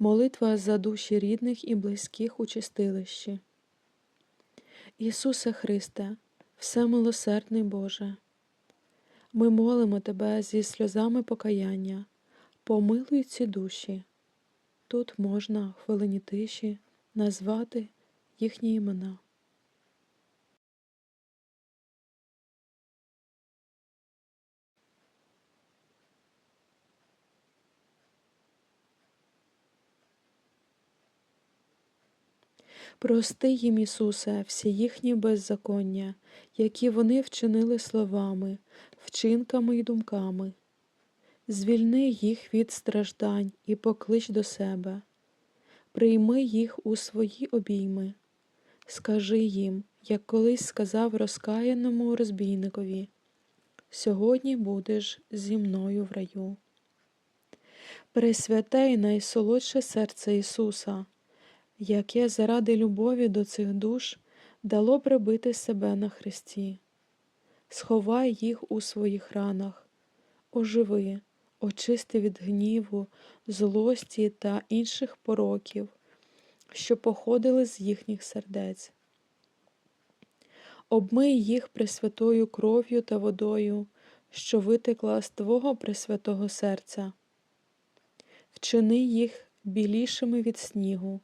Молитва за душі рідних і близьких у чистилищі. Ісусе Христе, всемилосердний Боже, ми молимо Тебе зі сльозами покаяння, помилуй ці душі. Тут можна хвилині тиші назвати їхні імена. Прости їм, Ісусе, всі їхні беззаконня, які вони вчинили словами, вчинками і думками. Звільни їх від страждань і поклич до себе. Прийми їх у свої обійми. Скажи їм, як колись сказав розкаяному розбійникові, сьогодні будеш зі мною в раю. Пресвяте й найсолодше серце Ісуса, яке заради любові до цих душ дало прибити себе на хресті. Сховай їх у своїх ранах, оживи, очисти від гніву, злості та інших пороків, що походили з їхніх сердець. Обмий їх пресвятою кров'ю та водою, що витекла з Твого пресвятого серця. Вчини їх білішими від снігу,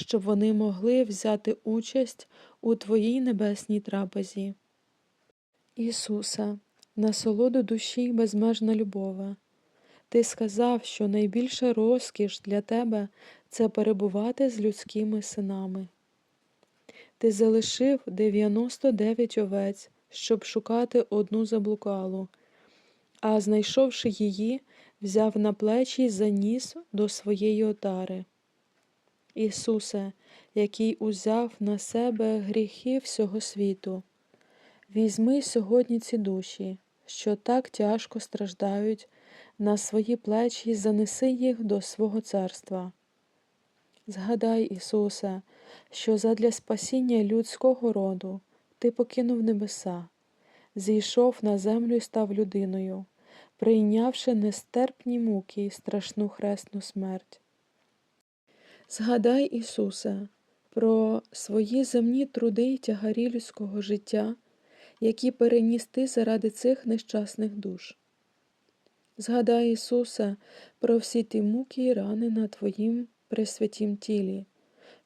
щоб вони могли взяти участь у Твоїй небесній трапезі. Ісусе, насолоду душі безмежна любове. Ти сказав, що найбільша розкіш для тебе це перебувати з людськими синами. Ти залишив 99 овець, щоб шукати одну заблукалу, а знайшовши її, взяв на плечі й заніс до своєї отари. Ісусе, який узяв на себе гріхи всього світу, візьми сьогодні ці душі, що так тяжко страждають, на свої плечі занеси їх до свого царства. Згадай, Ісусе, що задля спасіння людського роду Ти покинув небеса, зійшов на землю і став людиною, прийнявши нестерпні муки й страшну хресну смерть. Згадай, Ісусе, про свої земні труди й тягарі людського життя, які переніс ти заради цих нещасних душ. Згадай, Ісусе, про всі ті муки й рани на Твоїм пресвятім тілі,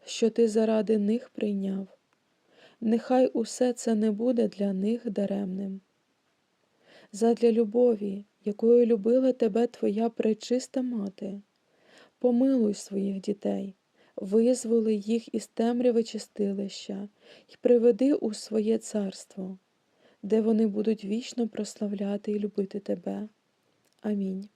що Ти заради них прийняв. Нехай усе це не буде для них даремним. Задля любові, якою любила тебе Твоя пречиста мати, помилуй своїх дітей, визволи їх із темряви чистилища і приведи у своє царство, де вони будуть вічно прославляти і любити тебе. Амінь.